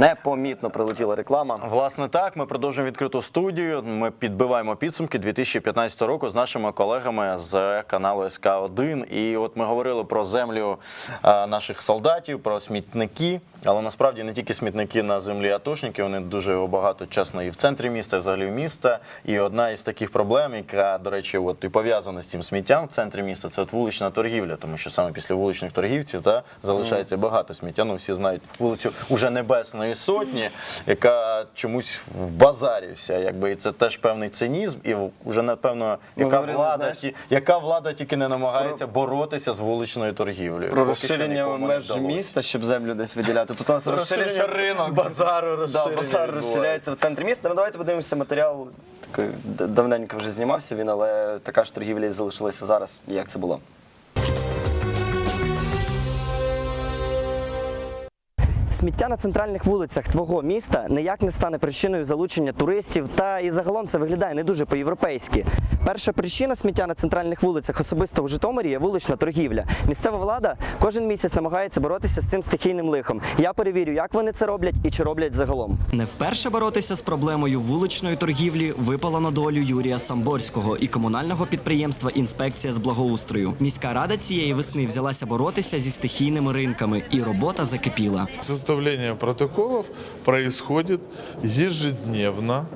непомітно прилетіла реклама. Власне, так ми продовжуємо відкриту студію. Ми підбиваємо підсумки 2015 року з нашими колегами з каналу СК 1 І от ми говорили про землю е, наших солдатів, про смітники. Але насправді не тільки смітники на землі атошників, вони дуже багато чесно і в центрі міста, і взагалі міста. І одна із таких проблем, яка, до речі, от і пов'язана з цим сміттям в центрі міста, це от вулична торгівля, тому що саме після вуличних торгівців та залишається багато сміття. Ну всі знають вулицю уже Небесної Сотні, яка чомусь в базарі вся, якби і це теж певний цинізм, і вже напевно, яка говорили, влада, ті- яка влада тільки не намагається боротися з вуличною торгівлею. Про розширення меж міста, щоб землю десь виділяти. Тут у нас розширився Розширення ринок. базару Да, базар розширяється в центрі міста. Ну давайте подивимося матеріал. Такий давненько вже знімався він, але така ж торгівля і залишилася зараз. Як це було? Сміття на центральних вулицях твого міста ніяк не стане причиною залучення туристів, та і загалом це виглядає не дуже по-європейськи. Перша причина сміття на центральних вулицях, особисто в Житомирі, є вулична торгівля. Місцева влада кожен місяць намагається боротися з цим стихійним лихом. Я перевірю, як вони це роблять і чи роблять загалом. Не вперше боротися з проблемою вуличної торгівлі випало на долю Юрія Самборського і комунального підприємства Інспекція з благоустрою. Міська рада цієї весни взялася боротися зі стихійними ринками, і робота закипіла. Составление протоколов происходит ежедневно,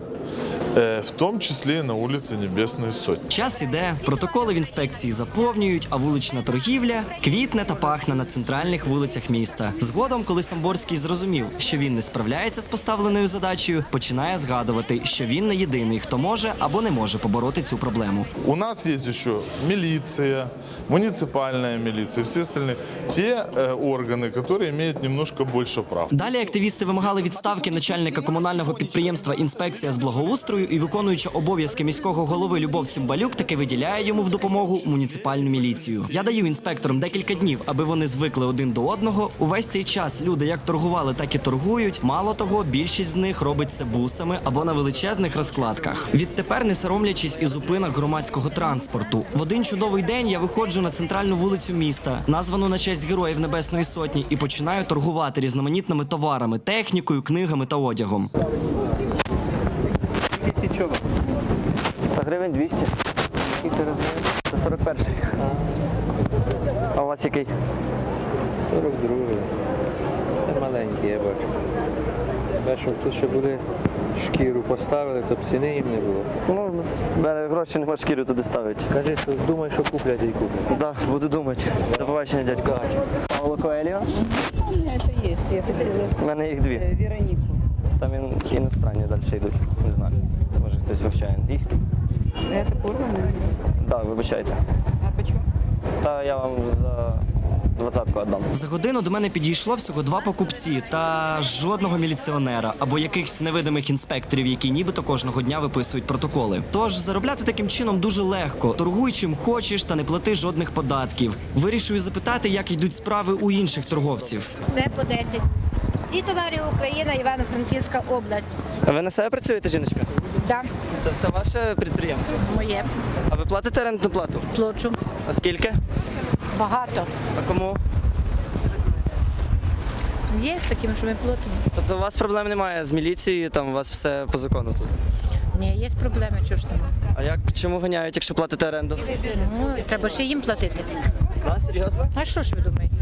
в том числе и на улице Небесной Сотни. Час іде, протоколи в інспекції заповнюють, а вулична торгівля квітне та пахне на центральних вулицях міста. Згодом, коли Самборський зрозумів, що він не справляється з поставленою задачею, починає згадувати, що він не єдиний, хто може або не може побороти цю проблему. У нас есть еще милиция, муниципальная милиция, все остальные. Те э, органы, которые имеют немножко больше прав. Далі активісти вимагали відставки начальника комунального підприємства інспекція з благоустрою і виконуюча обов'язки міського голови Любов Цимбалюк таки виділяє йому в допомогу муніципальну міліцію. Я даю інспекторам декілька днів, аби вони звикли один до одного. Увесь цей час люди як торгували, так і торгують. Мало того, більшість з них робить це бусами або на величезних розкладках. Відтепер не соромлячись і зупинок громадського транспорту. В один чудовий день я виходжу на центральну вулицю міста, названу на честь героїв Небесної Сотні, і починаю торгувати різноманітними товарами, технікою, книгами та одягом. Та гривень 200. Це 41. А у вас який? 42. Це маленькі, я бачу. Бачу, тут ще були шкіру поставили, то б ціни їм не було. Ну, мене гроші нема шкірю туди ставити. Кажи, що думай, що куплять і куплять. Да, буду думати. До побачення, дядько. Павло Коеліо. У меня это есть. Я хотела У мене їх дві. Веронику. Там ін- іностранні далі йдуть. Не знаю. Може хтось вивчає англійський. Это порвано. Так, да, вибачайте. А почему? Та я вам за двадцятку віддам. За годину до мене підійшло всього два покупці та жодного міліціонера або якихось невидимих інспекторів, які нібито кожного дня виписують протоколи. Тож заробляти таким чином дуже легко. Торгуй чим хочеш та не плати жодних податків. Вирішую запитати, як йдуть справи у інших торговців. Все по 10. Всі товари Україна, Івано-Франківська область. Ви на себе працюєте, жіночка? Да, Це все ваше підприємство. моє А ви платите рентну плату? плачу. А скільки? Багато. А кому? Є з таким, що ми платимо. Тобто у вас проблем немає з міліцією, там у вас все по закону тут. Ні, є проблеми, чого ж там. А як чому ганяють, якщо платите оренду? Ну, і треба ще їм платити. А, серйозно? А що ж ви думаєте?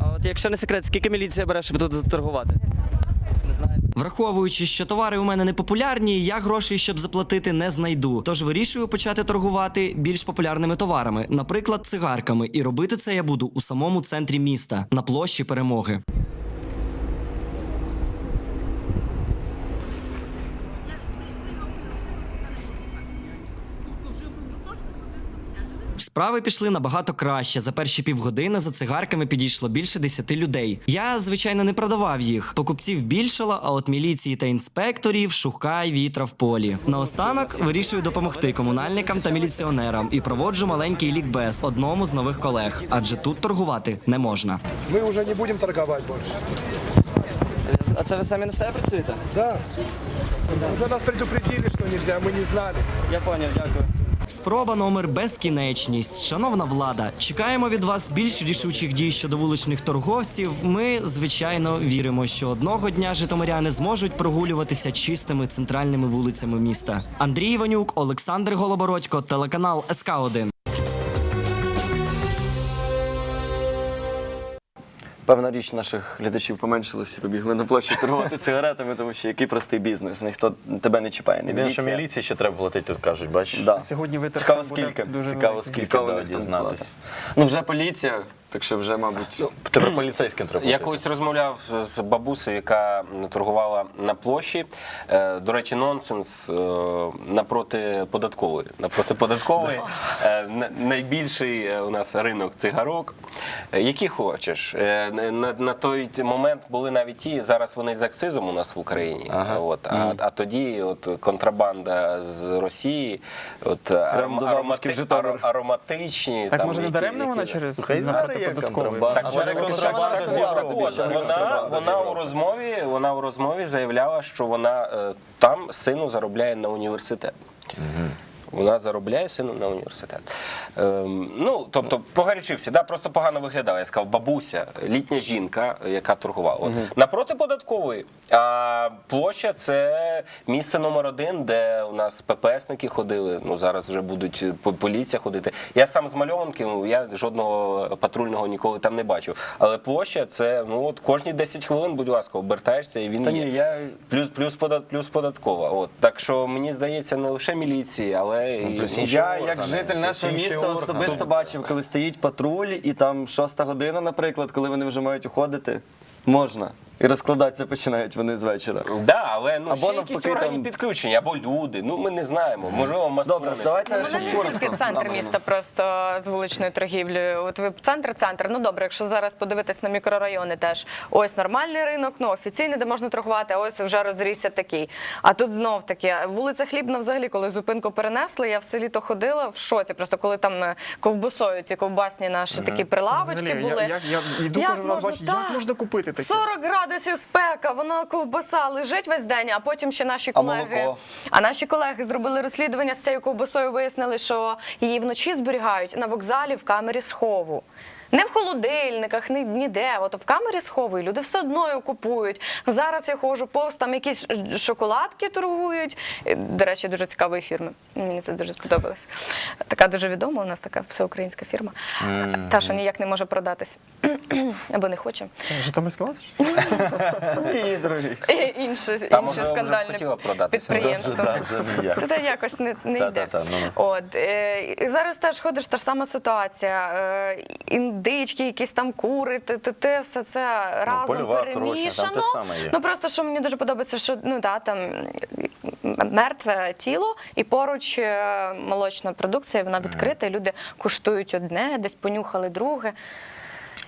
А от якщо не секрет, скільки міліція бере, щоб тут заторгувати? Враховуючи, що товари у мене не популярні, я грошей, щоб заплатити, не знайду. Тож вирішую почати торгувати більш популярними товарами, наприклад, цигарками. І робити це я буду у самому центрі міста на площі перемоги. Справи пішли набагато краще. За перші півгодини за цигарками підійшло більше десяти людей. Я, звичайно, не продавав їх. Покупців більшало, а от міліції та інспекторів шукай вітра в полі. Наостанок вирішую допомогти комунальникам та міліціонерам і проводжу маленький лікбез одному з нових колег, адже тут торгувати не можна. Мы уже не будем торговать больше. А це ви самі на себе працюєте? Да. Уже нас предупредили, что нельзя, мы не знали. Я поняв, дякую. Спроба номер безкінечність. Шановна влада, чекаємо від вас більш рішучих дій щодо вуличних торговців. Ми, звичайно, віримо, що одного дня житомиряни зможуть прогулюватися чистими центральними вулицями міста. Андрій Іванюк, Олександр Голобородько, телеканал СК 1 Певна річ наших глядачів поменшили, всі побігли на площі торгувати сигаретами, тому що який простий бізнес, ніхто тебе не чіпає. Не Єдине, що міліції ще треба платити, тут кажуть, бачиш? Да. Сьогодні витрати Цікаво буде скільки. дуже Цікаво, скільки Цікаво, да, дізнатись. Ну вже поліція, так що вже, мабуть. Тепер поліцейським треба Я колись розмовляв з, з бабусею, яка торгувала на площі. Е, до речі, нонсенс е, напроти податкової. Напроти податкової е, на- найбільший е, у нас ринок цигарок. Е, які хочеш. Е, на, на той момент були навіть ті, зараз вони з акцизом у нас в Україні. От, а, а тоді от контрабанда з Росії, от аром, до бабушки в Житомир. ароматичні. Так там, може не даремно які- вона через зараз є контрабанда. так, вона, вона контрабанда з Європи от, більше, ніж вона, вона у розмові, вона у розмові заявляла, що вона е, там сину заробляє на університет. Вона заробляє сину на університет. Ем, ну, тобто, погарячився, да, просто погано виглядає. Я сказав, бабуся, літня жінка, яка торгувала. От. Напроти податкової. А площа це місце номер один, де у нас ППСники ходили. Ну, зараз вже будуть поліція ходити. Я сам з мальованки, ну, я жодного патрульного ніколи там не бачив. Але площа це ну, от кожні 10 хвилин, будь ласка, обертаєшся і він Та є. ні, я Плюс, плюс, подат, плюс податкова. От. Так що мені здається, не лише міліції, але і плюс інші Я, органи, як житель нашого інші міста, органи. особисто бачив, коли стоїть патруль, і там шоста година, наприклад, коли вони вже мають уходити, можна. І розкладатися починають вони з вечора. Да, але ну Або ще навпаки, якісь органи там- підключені, або люди. Ну ми не знаємо. Можливо, масони. Добре, давайте Вони щоб не коротко. тільки центр міста просто з вуличною торгівлею. От ви центр-центр. Ну добре, якщо зараз подивитись на мікрорайони, теж ось нормальний ринок, ну офіційний, де можна торгувати, а ось вже розрісся такий. А тут знов таки вулиця Хлібна, взагалі, коли зупинку перенесли, я все літо ходила в шоці. Просто коли там е, ковбасою ці ковбасні наші такі прилавочки Взагалі, були. Я, я, я йду Як кожен раз можна бачу, так? як можна купити таке? 40 градусів спека, вона ковбаса лежить весь день, а потім ще наші А колеги. молоко? А наші колеги зробили розслідування з цією ковбасою, вияснили, що її вночі зберігають на вокзалі в камері схову. Не в холодильниках, ні, ніде. От в камері схову, і люди все одно її купують. Зараз я ходжу повз, там якісь шоколадки торгують. Е, До речі, дуже цікавої фірми. Мені це дуже сподобалось. Така дуже відома, у нас така всеукраїнська фірма. Та, що ніяк не може продатись. Або не хоче. Житомирська? Ні, дорогі. Е, Інше, інше скандальне підприємство. Та якось не, не йде. ну. От, е, зараз теж ходиш, та ж сама ситуація. Індички, якісь там кури, те, те, те, все це разом ну, перемішано. там те саме є. Ну просто що мені дуже подобається, що ну да, там мертве тіло і поруч е, молочна продукція, вона відкрита, і люди куштують одне, десь понюхали друге.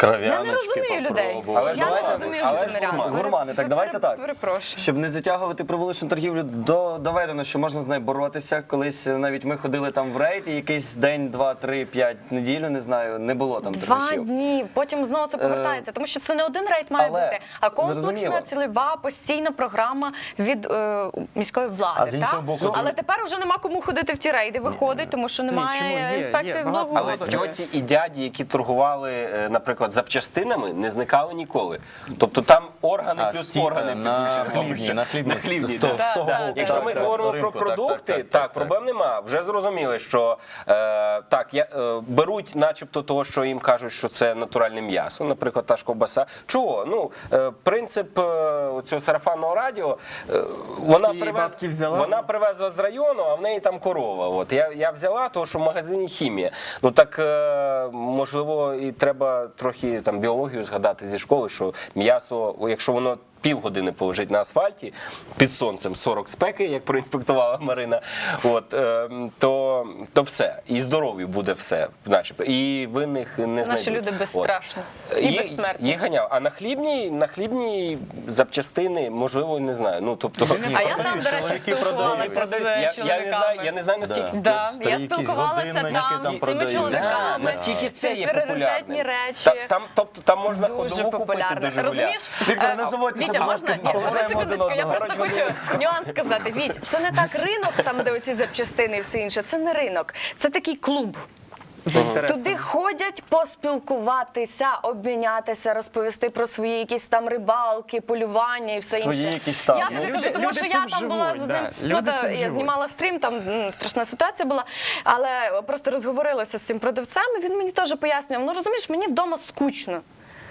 Я не розумію людей. Але ж Я не гурмани, розумію але ж житомирян. гурмани. Гурмани, так давайте так. Перепрошую. Щоб не затягувати про вуличну торгівлю, до, доведено, що можна з нею боротися. Колись е, навіть ми ходили там в рейд, і якийсь день, два, три, п'ять неділю, не знаю, не було там Два торгашів. дні, потім знову це повертається, тому що це не один рейд має але бути, а комплексна зрозуміло. цільова постійна програма від е, міської влади. А з іншого так? боку, але тепер вже нема кому ходити в ті рейди, виходить, тому що немає чому? Є, інспекції з багато- Але тьоті і дяді, які торгували, е, наприклад, запчастинами, не зникали ніколи. Тобто там органи А, плюс стій, органи на підключені. хлібні, на хлібні, з того- да. з того Да. боку, Якщо так, ми так, говоримо по про ринку, так, продукти, так, так, так, так. проблем нема. Вже зрозуміли, що е, так, я, е, беруть, начебто, того, що їм кажуть, що це натуральне м'ясо, наприклад, та ж ковбаса. Чого? Ну, е, принцип е, цього сарафанного радіо, е, вона, Тієї привез, бабки взяла? вона привезла з району, а в неї там корова. От я, я взяла, тому що в магазині хімія. Ну так е, можливо, і треба трохи там біологію згадати зі школи, що м'ясо, якщо воно. Півгодини полежить на асфальті під сонцем 40 спеки, як проінспектувала Марина. От е, то, то все. І здоров'ю буде все, начебто. І винних не знайдуть. Наші люди безстрашні От. і Є- безсмертні. Є ганяв. А на хлібній, на хлібній запчастини, можливо, не знаю. Ну тобто А я там, до речі, спілкувалася з я, я, не чоловіками. знаю, я не знаю наскільки Да, Старі я спілкувалася там, там з цими продають. чоловіками. Да, наскільки це є раритетні популярним. речі. Та- там, тобто там можна Дуже ходову купити популярне. до Розумієш? Віктор, не заводьте Вітя, можна Ні, поважаємо секундочку, я просто хочу нюанс сказати. Віть, це не так ринок, там де оці запчастини і все інше. Це не ринок, це такий клуб. Туди ходять поспілкуватися, обмінятися, розповісти про свої якісь там рибалки, полювання і все Свої інше. якісь там. Я тобі Люди- кажу, тому люди що цим я там була з живуть, одним. да. Ну, Люди та, цим я живуть. знімала стрім, там м, страшна ситуація була. Але просто розговорилася з цим продавцем. і Він мені теж пояснював. Ну розумієш, мені вдома скучно.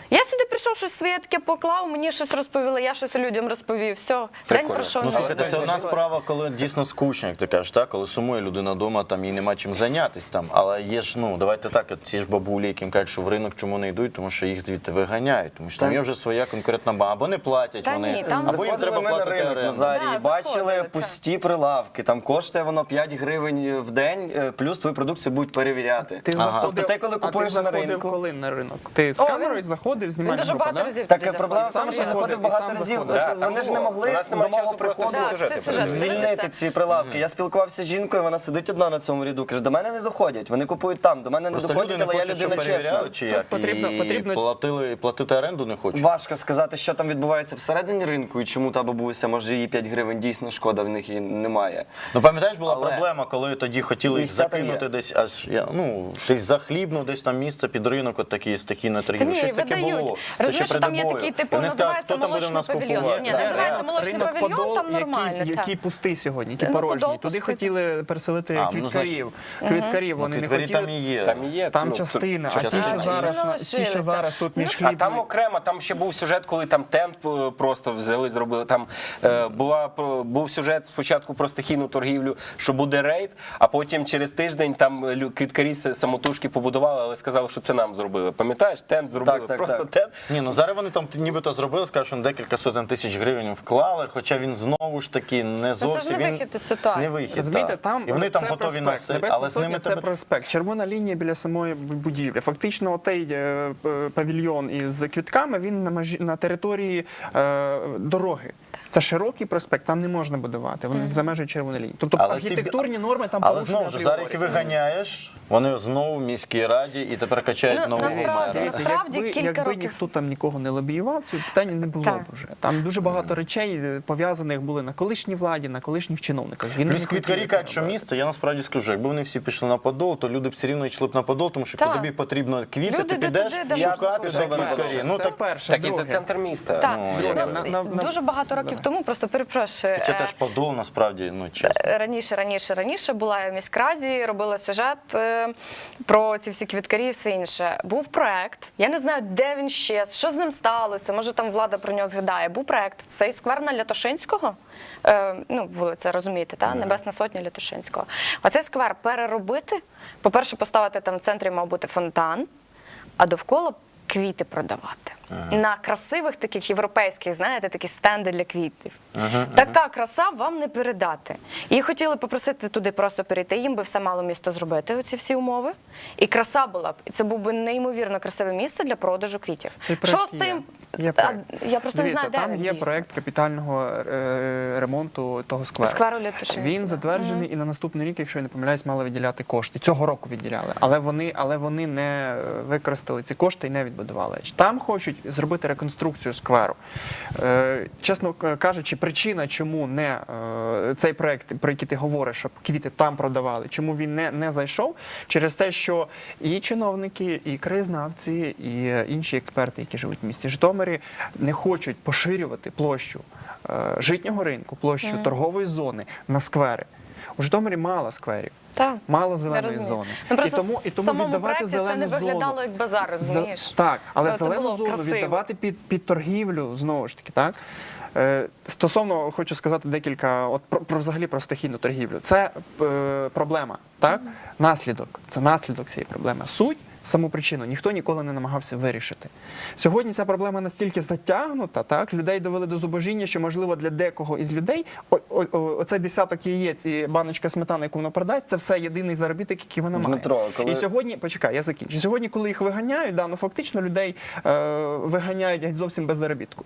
Я сюди прийшов щось своє таке поклав, мені щось розповіли, я щось людям розповів. Все, день пройшов. Ну слухайте, це одна справа, коли дійсно скучно, як ти кажеш, так? коли сумує людина вдома, там їй нема чим зайнятися. Там. Але є ж, ну давайте так, от ці ж бабулі, яким кажуть, що в ринок чому не йдуть, тому що їх звідти виганяють, тому що там є вже своя конкретна база. Або не платять Та вони, ні, там або їм Заходили треба ми на платити ринок оренду. Назарій, Да, бачили заходили, так. пусті прилавки. Там коштує воно 5 гривень в день, е, плюс твою продукцію будуть перевіряти. Ти Ага. заходив, Тобто ти, коли а ти купуєш на заходив ринку? коли на ринок? Ти з О, камерою заходив, Він знімальна дуже група, багато да? разів Так туди е, проблема в заходив. тому, що Сам заходив заходив і багато сам разів. заходив. Да, Вони ж не у могли нас немає домову часу просто всі приходити. сюжети Да, всі сюжети. звільнити ці прилавки. Я спілкувався з жінкою, вона сидить одна на цьому ряду. Каже, до мене не доходять. Вони купують там, до мене не Просто люди доходять, не але я хочуть, щоб людина перевіряли, чесна. чи як, потрібно- і потрібно- платили, платити оренду не хочуть. Важко сказати, що там відбувається всередині ринку і чому та бабуся, може їй 5 гривень дійсно шкода, в них її немає. Ну пам'ятаєш, була Але проблема, коли тоді хотіли місця там закинути є. десь аж я- ну десь за хлібну, десь там місце під ринок, от такі стихійна Та Щось таке видають. Було. Розумієш, що там є такий типу, називається молочний павільйон. Ні, називається молочний павільйон, там нормально. який, пустий сьогодні, Ну, порожній. Подол Туди хотіли переселити ну, квіткарів. Квіткарів вони не хотіли. там є. Там і є. Там ну, частина, а ті, що зараз, ті, що зараз тут між А там окремо, там ще був сюжет, коли там тент е, просто взяли, зробили. Там е, була був сюжет спочатку про стихійну торгівлю, що буде рейд, а потім через тиждень там квіткарі самотужки побудували, але сказали, що це нам зробили. Пам'ятаєш, тент зробили, Так, так, просто так. тент. Ні, ну зараз вони там нібито зробили, скажуть, що декілька сотень тисяч гривень вклали, хоча він знову ж таки не ж не зовсім вихід із ситуації. Не вихід, Розумієте, так. там і вони там готові проспект. носити, але з ними це тебе проспект. Червона лінія біля самої будівлі. Фактично, отей е, павільйон із квітками він на межі на території е, дороги. Це широкий проспект, там не можна будувати. Вони за межі червоної лінії. Тобто Але ці- архітектурні норми там Але знову ж зараз їх виганяєш, вони знову в міській раді і тепер качають Ну, нового насправді, Насправді, якби, кілька якби років- ніхто там нікого не лобіював, цього питання не було Так. б вже. Там дуже багато речей е, пов'язаних були на колишній владі, на колишніх чиновниках. Він Плюс квіткарі кажуть, що місто, я насправді скажу, якби вони всі пішли на подол, то люди б все рівно йшли б на подол, тому що коли тобі потрібно квіти, Люди ти підеш туди, де шукати де квіткарі. Ну так перше. Так, і це центр міста. Так, Ну, на- на- на- дуже багато років тому, просто перепрошую. Хоча е, теж подол насправді, ну чесно. Раніше, раніше, раніше була я в міськраді, робила сюжет е, про ці всі квіткарі і все інше. Був проект. Я не знаю, де він щез, що з ним сталося. Може, там влада про нього згадає. Був проект. Цей сквер на Лятошинського. Е, ну, вулиця, розумієте, та? Небесна сотня Лятошинського. А цей сквер переробити. По-перше, поставити там в центрі мав бути фонтан, а довкола квіти продавати. На красивих таких європейських, знаєте, такі стенди для квітів. Така краса вам не передати. І хотіли попросити туди просто перейти. Їм би все мало місто зробити, оці всі умови. І краса була б. І це був би неймовірно красиве місце для продажу квітів. Цей Що з тим? Є А, я просто Дивіться, не знаю, там він є дійсно. проект капітального е, ремонту того скверу. Скверу Лятошинського. Він затверджений і на наступний рік, якщо я не помиляюсь, мали виділяти кошти. Цього року виділяли, але вони, але вони не е, використали ці кошти і не відбудували. Там хочуть зробити реконструкцію скверу. Е, чесно кажучи, причина, чому не е, цей проект, про який ти говориш, щоб квіти там продавали, чому він не, не зайшов, через те, що і чиновники, і краєзнавці, і е, інші експерти, які живуть в місті Житомирі, не хочуть поширювати площу житнього ринку, площу торгової зони на сквери. У Житомирі мало скверів. Так, Мало зеленої зони. Ну, і тому, і тому віддавати проекті це не виглядало зону. як базар, розумієш? За, Так, але Це зелену зону красиво. віддавати під, під торгівлю знову ж таки, так? Е, Стосовно хочу сказати декілька от про, про взагалі про стихійну торгівлю. Це е, проблема, так? Наслідок. Це наслідок цієї проблеми. Суть. Саму причину ніхто ніколи не намагався вирішити. Сьогодні ця проблема настільки затягнута, так людей довели до зубожіння, що можливо для декого із людей о, о, о, оцей десяток яєць і баночка сметани, яку воно продасть, це все єдиний заробіток, який вона має. Дмитро, коли- І сьогодні, почекай, я закінчу. Сьогодні, коли їх виганяють, да, ну фактично людей е, виганяють геть зовсім без заробітку.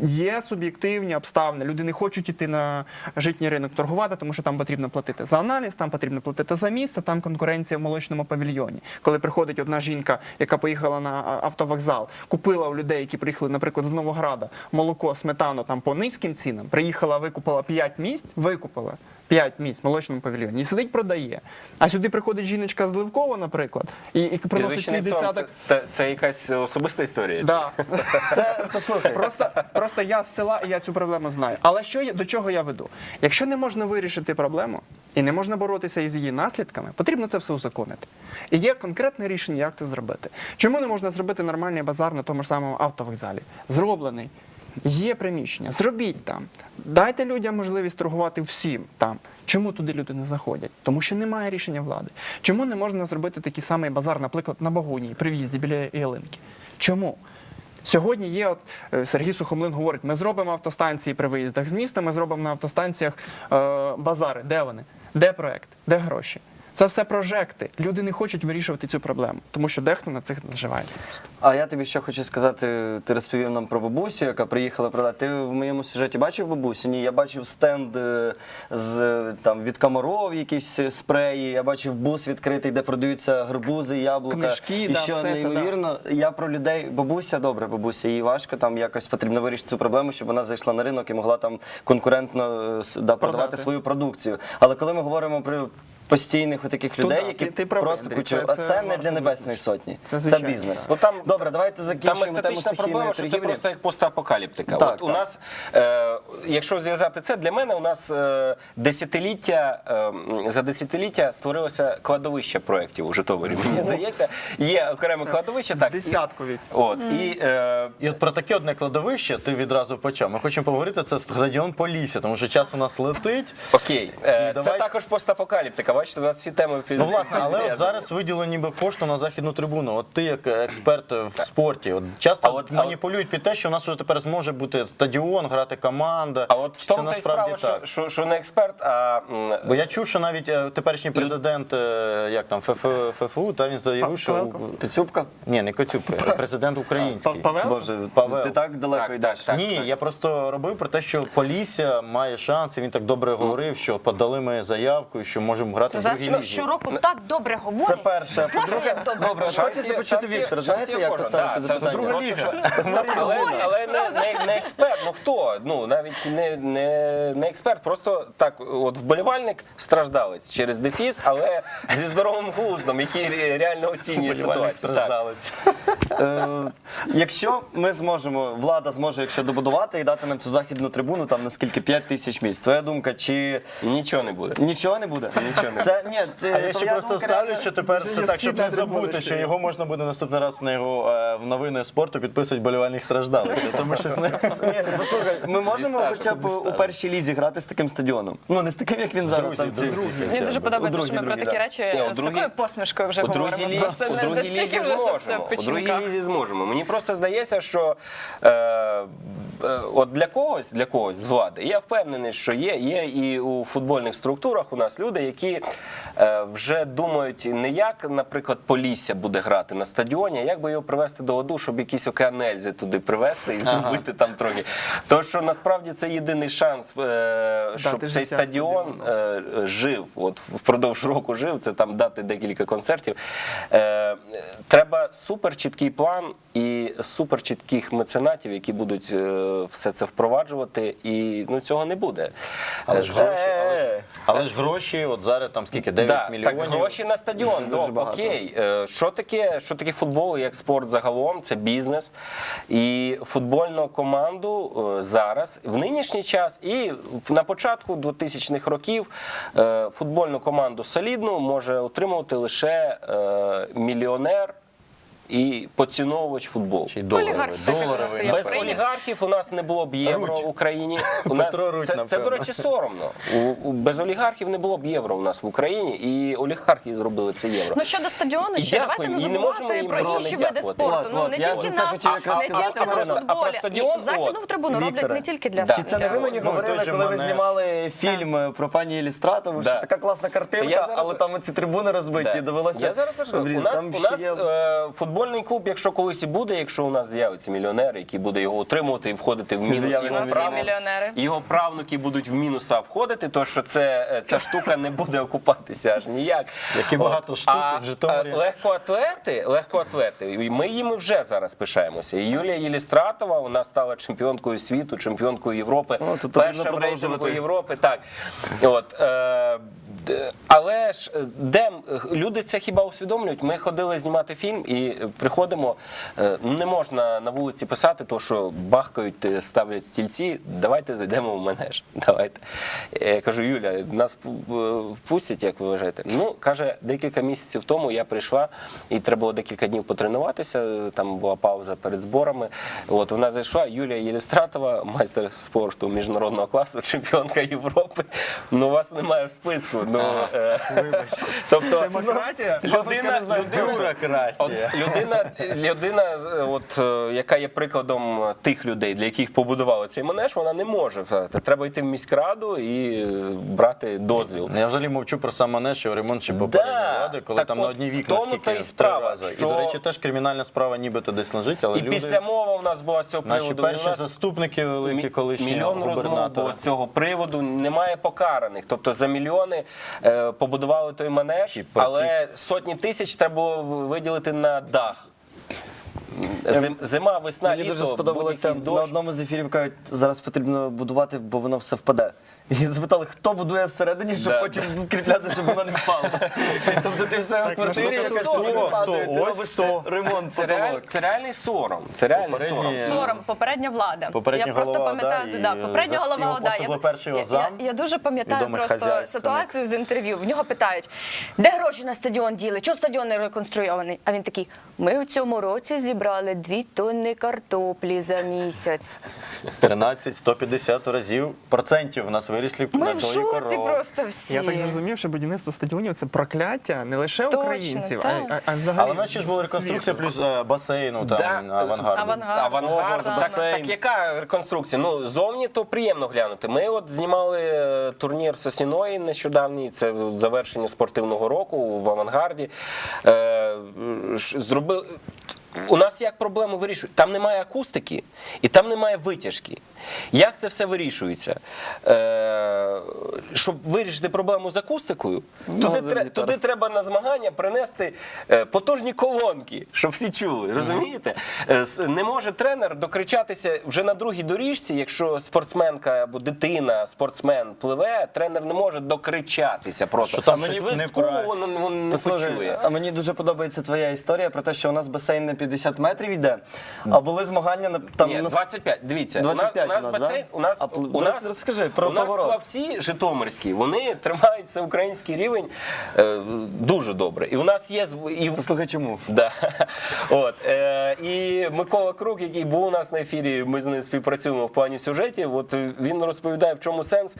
Є суб'єктивні обставини. Люди не хочуть іти на житній ринок торгувати, тому що там потрібно платити за аналіз, там потрібно платити за місце, там конкуренція в молочному павільйоні. Коли приходить одна жінка, яка поїхала на автовокзал, купила у людей, які приїхали, наприклад, з Новограда, молоко, сметану там по низьким цінам, приїхала, викупила 5 місць, викупила. 5 місць в молочному павільйоні і сидить, продає. А сюди приходить жіночка з Ливкова, наприклад, і, і приносить свій десяток. Це, це, якась особиста історія. Да. Це послухай. Просто, просто я з села і я цю проблему знаю. Але що я- до чого я веду? Якщо не можна вирішити проблему і не можна боротися із її наслідками, потрібно це все узаконити. І є конкретне рішення, як це зробити. Чому не можна зробити нормальний базар на тому ж самому автовокзалі? Зроблений. Є приміщення, зробіть там. Дайте людям можливість торгувати всім там. Чому туди люди не заходять? Тому що немає рішення влади. Чому не можна зробити такий самий базар, наприклад, на Багунії, при в'їзді біля ялинки? Чому? Сьогодні є, от е, Сергій Сухомлин говорить, ми зробимо автостанції при виїздах з міста, ми зробимо на автостанціях е, базари. Де вони? Де проект? Де гроші? Це все прожекти. Люди не хочуть вирішувати цю проблему, тому що дехто на цих наживається просто. А я тобі ще хочу сказати, ти розповів нам про бабусю, яка приїхала продати. Ти в моєму сюжеті бачив бабусю? Ні, я бачив стенд е, з там від комаров, якісь спреї. Я бачив бус відкритий, де продаються гарбузи, яблука. Книжки, і да, що все це, да. неймовірно, я про людей. Бабуся, добре, бабуся, їй важко там якось потрібно вирішити цю проблему, щоб вона зайшла на ринок і могла там конкурентно е, да, продавати свою продукцію. Але коли ми говоримо про постійних таких людей, які ти- ти правий, просто Андрій, кучу, це- а це це не для небесної сотні. Це Це звичайно, бізнес. Ну, там, Добре, давайте Там закінчимо тему естетична стихійної проблема, що це торгівлі. просто як постапокаліптика. Так, От у так. нас, е, якщо зв'язати це, для мене у нас е, десятиліття, е, м, за десятиліття створилося кладовище проєктів у Житомирі. Мені здається, є окреме кладовище. Так, Десятку від. От, і, е, І от про таке одне кладовище ти відразу почав. Ми хочемо поговорити, це стадіон Полісся, тому що час у нас летить. окей, е, це давай- також постапокаліптика. Бачите, у нас всі теми під Ну власне, але от зараз виділено ніби кошти на західну трибуну. От ти як експерт в спорті, от часто А от- а маніпулюють під те, що у нас вже тепер зможе бути стадіон, грати команда. А от в тому та й справа, що, що, що не експерт, а Бо я чув, що навіть е, теперішній президент, е, як там ФФ, ФФУ, та він заявив, що Коцюбка? ні, не Коцюб, е, президент український. Павел? Боже, Павел. ти так далеко Так, йдеш. так, так. Ні, я просто робив про те, що Полісся має шанс, і він так добре говорив, що подали ми заявку, і що можемо грати в другій лізі. щороку так добре говорять. Це перше. Боже, як добре. добре, хочеться почути шансів Знаєте, як поставити Да, та запитання? друга ліга. Але, але не, не, не експерт. Ну хто? Ну навіть не, не, не експерт, просто так, от вболівальник страждалець через дефіс, але зі здоровим глуздом, який ре- реально оцінює Вболівальник ситуацію. Так. страждалець. Е, Якщо ми зможемо, влада зможе, якщо добудувати і дати нам цю західну трибуну, там наскільки 5 тисяч місць. Твоя думка, чи Нічого не буде. нічого не буде? Нічого це ні, це А я ще просто думка ставлю, що тепер це так, щоб не забути, що його можна буде наступний раз на його е, в новини спорту підписують болівальних страждалих. Тому що не Ні, послухай, ми можемо стажем, хоча б у першій лізі грати з таким стадіоном. Ну не з таким, як він зараз Друзі, там ці. друзі. Мені дуже подобається, що ми про такі да. речі у з другій- такою посмішкою вже У другій, говоримо. лізі, Просто у не другій настільки лізі вже це все зможемо. в У другій печінках. лізі зможемо. Мені просто здається, що е, е, от для когось, для когось з влади, я впевнений, що є, є і у футбольних структурах у нас люди, які е, вже думають не як, наприклад, Полісся буде грати на стадіоні, а як би його привести до ладу, щоб якісь океанельзи туди привезти і зробити там трохи. Тому що насправді це єдиний шанс, е, щоб цей стадіон е, жив, от впродовж року жив, це там дати декілька концертів. Треба супер чіткий план і супер чітких меценатів, які будуть все це впроваджувати, і ну цього не буде. Але ж гроші, але ж, гроші, от зараз там скільки 9 Да, мільйонів. так, гроші на стадіон. Дуже багато. окей. Е, Що таке, що таке футбол як спорт загалом? Це бізнес. І футбольну команду е, зараз, в нинішній час, і на початку 2000-х років е, футбольну команду солідну може отримувати лише мільйонер. І поціновувач футболу. Чи доларовий, Олігарх доларовий. Без олігархів у нас не було б євро Руть. в Україні. У нас Петро Руть, це, це, до речі, соромно. У, у- без олігархів не було б євро у нас в Україні, і олігархи зробили це євро. Ну щодо стадіону, І ще давайте не не можемо забувати їм про інші види спорту. Ну не я тільки на не тільки про Марина. А про футболі. стадіон, західну трибуну роблять не тільки для Да. Чи це не ви мені говорили, коли ви знімали фільм про пані Ілістратову, що така класна картинка, але там ці трибуни розбиті, довелося. Я зараз. У нас, е, футбол футбольний клуб, якщо колись і буде, якщо у нас з'явиться мільйонер, який буде його утримувати і входити в мінус, його, Мільйонери. його правнуки будуть в мінуса входити, то що це е, ця штука не буде окупатися аж ніяк. Як і багато штук в Житомирі. легкоатлети, легкоатлети, ми їми вже зараз пишаємося. І Юлія Єлістратова, вона стала чемпіонкою світу, чемпіонкою Європи, О, тут перша в рейтингу. Європи. Так от. Е, але ж е, де люди це хіба усвідомлюють? Ми ходили знімати фільм і приходимо. е, ну, Не можна на вулиці писати, то що бахкають, е, ставлять стільці. Давайте зайдемо в менеж. Давайте. Я кажу, Юля, нас впустять, як ви вважаєте? Ну каже, декілька місяців тому я прийшла, і треба було декілька днів потренуватися. Там була пауза перед зборами. От вона зайшла. Юлія Єлістратова, майстер спорту міжнародного класу, чемпіонка Європи. Ну вас немає в списку. Ну е, тобто Демократія? людина, людина, Бюрократія. От людина, людина, е, от, е, яка є прикладом тих людей, для яких побудували цей манеж, вона не може. взяти. Треба йти в міськраду і е, брати дозвіл. Я взагалі мовчу про сам манеж, що ремонт ще попередньої Да. влади, коли Так там на от одні в вікна тому скільки три справа, рази. що- І, до речі, теж кримінальна справа нібито десь лежить, але І люди, після мови у нас була з цього наші приводу. перші у нас заступники великі, мі- колишні мільйон розмов було з цього приводу. Немає покараних. Тобто за мільйони побудували той манеж, але сотні тисяч треба було виділити на дах. Зим, зима, весна, Мені літо, дуже сподобалося на дощ. одному з ефірів кажуть, зараз потрібно будувати, бо воно все впаде. І запитали, хто будує всередині, щоб Да. потім вкріпляти, щоб воно не впало. Тобто ти все в квартирі, ну, це якась сором. стіна Хто? падає, ти Ось робиш хто. ремонт Це, реаль, потолок. це реальний сором. Це реальний Попередні- сором. Сором, попередня влада. Попередня я просто голова пам'ятаю, ОДА і, да, попередня зас- голова його ОДА. особливо Я, перший я, я, я дуже пам'ятаю просто хазяйственник. ситуацію з інтерв'ю. В нього питають, де гроші на стадіон діли? Чого стадіон не реконструйований? А він такий: ми у цьому році зібрали дві тонни картоплі за місяць. 13-150 разів процентів у нас вирісли Ми в тої шоці корови. просто всі. Я так зрозумів, що будівництво стадіонів це прокляття не лише Точно, українців, так. а, а, а взагалі. Але в нас ще ж була реконструкція світу. плюс е, басейну, там, Да. авангарду. Авангард. Авангард. Саме. Так, так яка реконструкція? Ну, зовні то приємно глянути. Ми от знімали е, турнір Сосіної нещодавній, це завершення спортивного року в авангарді. Е, ш- зробили. У нас як проблему вирішують? Там немає акустики і там немає витяжки. Як це все вирішується? Е, щоб вирішити проблему з акустикою, туди, тре- туди треба на змагання принести е, потужні колонки, щоб всі чули. Розумієте? Е, Не може тренер докричатися вже на другій доріжці, якщо спортсменка або дитина, спортсмен пливе, тренер не може докричатися просто. Що там щось він, він не почує. а мені дуже подобається твоя історія про те, що у нас басейн на 50 метрів йде, а були змагання на там Ні, на 25. Дивіться, 25 у нас, у нас, басейн, да? у нас, А у нас, розкажи про у нас поворот. плавці житомирські, вони тримають всеукраїнський рівень е, дуже добре. І у нас є і Послухай, чому? Да. От, е, і Микола Крук, який був у нас на ефірі, ми з ним співпрацюємо в плані сюжетів. От е, він розповідає, в чому сенс.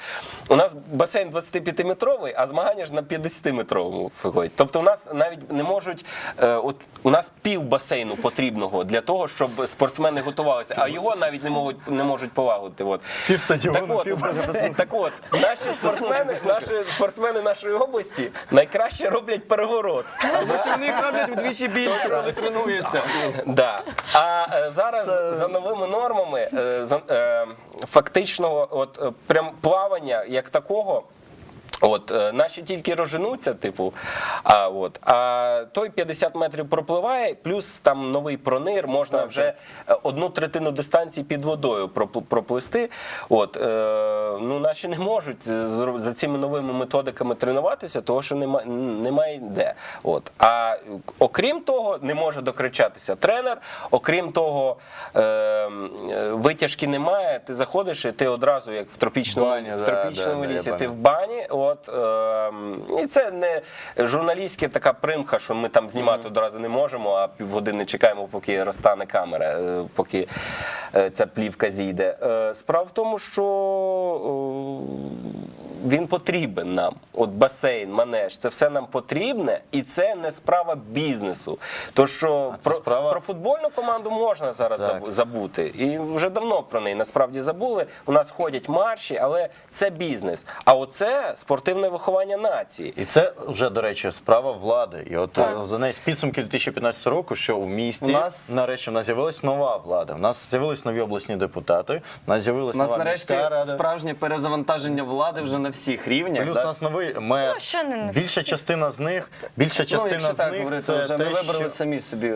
У нас басейн 25-метровий, а змагання ж на 50-метровому виходять. Тобто у нас навіть не можуть, е, от у нас пів басейну потрібного для того, щоб спортсмени готувалися, а його навіть не можуть не можуть полагодити. От. Так от, так от, наші спортсмени, наші спортсмени нашої області найкраще роблять переворот. У них роблять вдвічі більше, коли тренуються. Да. А е, зараз за новими нормами е, за, е, фактично, от прям плавання як такого. От е, наші тільки розженуться, типу, а от а той 50 метрів пропливає, плюс там новий пронир, можна вже е, одну третину дистанції під водою пропл- проплисти. От е, ну наші не можуть за цими новими методиками тренуватися, тому що немає немає де. От а окрім того, не може докричатися тренер. Окрім того, е, е, витяжки немає. Ти заходиш і ти одразу, як в тропічному Баня, в тропічному да, да, лісі, ти в бані. От ем, і це не журналістська така примха, що ми там знімати одразу не можемо, а півгодини чекаємо, поки розтане камера, е, поки е, ця плівка зійде. Е, Справа в тому, що е, він потрібен нам. От басейн, манеж, це все нам потрібне, і це не справа бізнесу. То що про, справа- про футбольну команду можна зараз Так. забу- забути. І вже давно про неї насправді забули. У нас ходять марші, але це бізнес. А оце спортивне виховання нації. І це вже, до речі, справа влади. І от е, за неї з підсумки 2015 року, що в місті У нас- нарешті в нас з'явилась нова влада. У нас з'явились нові обласні депутати. У нас з'явилась нова нарешті міська рада. справжнє перезавантаження влади вже на всіх рівнях. Плюс да? у нас новий мер. Ну, ще не на Більша частина з них, більша ну, частина якщо з так них говорити, це вже те, ми вибрали що... самі собі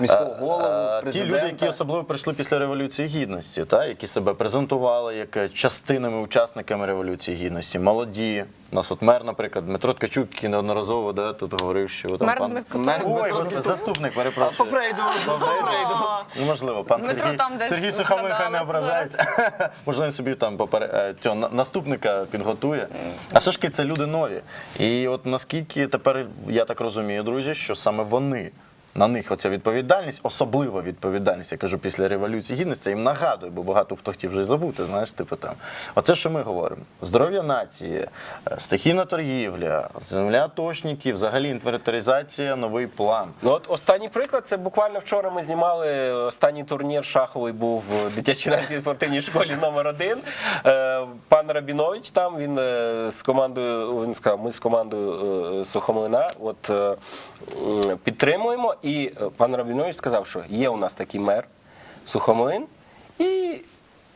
міського Е, голову, е, Ті люди, які особливо прийшли після Революції Гідності, та, які себе презентували як е, частинами, учасниками Революції Гідності, молоді. У нас от мер, наприклад, Дмитро Ткачук, який неодноразово да, тут говорив, що там Мер пан... Дмитро Мер Ой, Дмитро заступник, А перепрошую. по Фрейду, по Фрейду. Ну, можливо, пан Дмитро Сергій, там Сергій Сухомлин хай не ображається. Можливо, він собі там попере... е, цього на- наступника підготує. А все ж таки це люди нові. І от наскільки тепер я так розумію, друзі, що саме вони. На них оця відповідальність, особлива відповідальність, я кажу, після революції гідності, їм нагадую, бо багато хто хотів вже забути, знаєш, типу там. Оце, що ми говоримо: здоров'я нації, е, стихійна торгівля, земля точників, взагалі інвентаризація, новий план. Ну от останній приклад це буквально вчора ми знімали останній турнір шаховий був в дитячій спортивній школі номер один. Е, Пан Рабінович там він е, з командою. Він сказав, ми з командою Сухомлина. От підтримуємо. І е, пан Рабінович сказав, що є у нас такий мер Сухомлин, і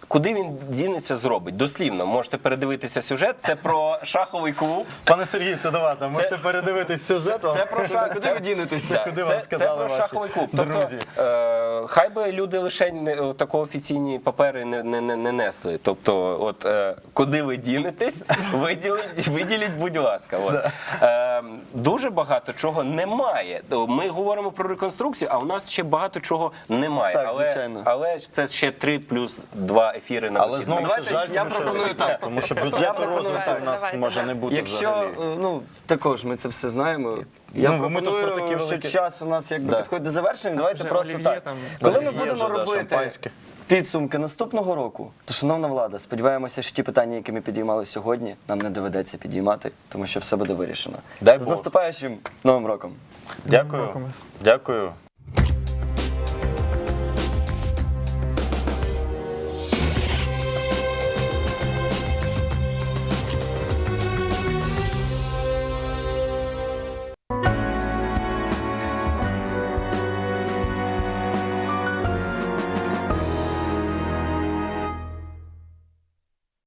куди він дінеться, зробить. Дослівно можете передивитися сюжет. Це про шаховий клуб. Пане Сергію, це до вас. Там можете передивитись сюжет. вам. Це про шах... Куди це- ви дінетесь? Да, Куди це, вам сказали це про шаховий клуб. друзі? Тобто, е, хай би люди лише не тако офіційні папери не, не, не, не несли. Тобто, от е, куди ви дінетесь, виділіть, виділіть, будь ласка. От. Е, дуже багато чого немає. Ми говоримо про реконструкцію, а у нас ще багато чого немає. Так, але, звичайно. але це ще 3 плюс 2 ефіри на Але знову це Давайте жаль, я тому що, пропоную так. тому що бюджету пропоную розвитку так. в нас Давайте, може не бути Якщо взагалі. е, ну також ми це все знаємо. Я Ну, ми тут пропоную, про такі що великі- час у нас якби Да. підходить до завершення. Давайте вже просто олів'є так. там. Коли ми Олів'є будемо да, робити шампанське. підсумки наступного року, то шановна влада, сподіваємося, що ті питання, які ми підіймали сьогодні, нам не доведеться підіймати, тому що все буде вирішено. Дай З Бог. наступаючим новим роком. Дякую. Дякую.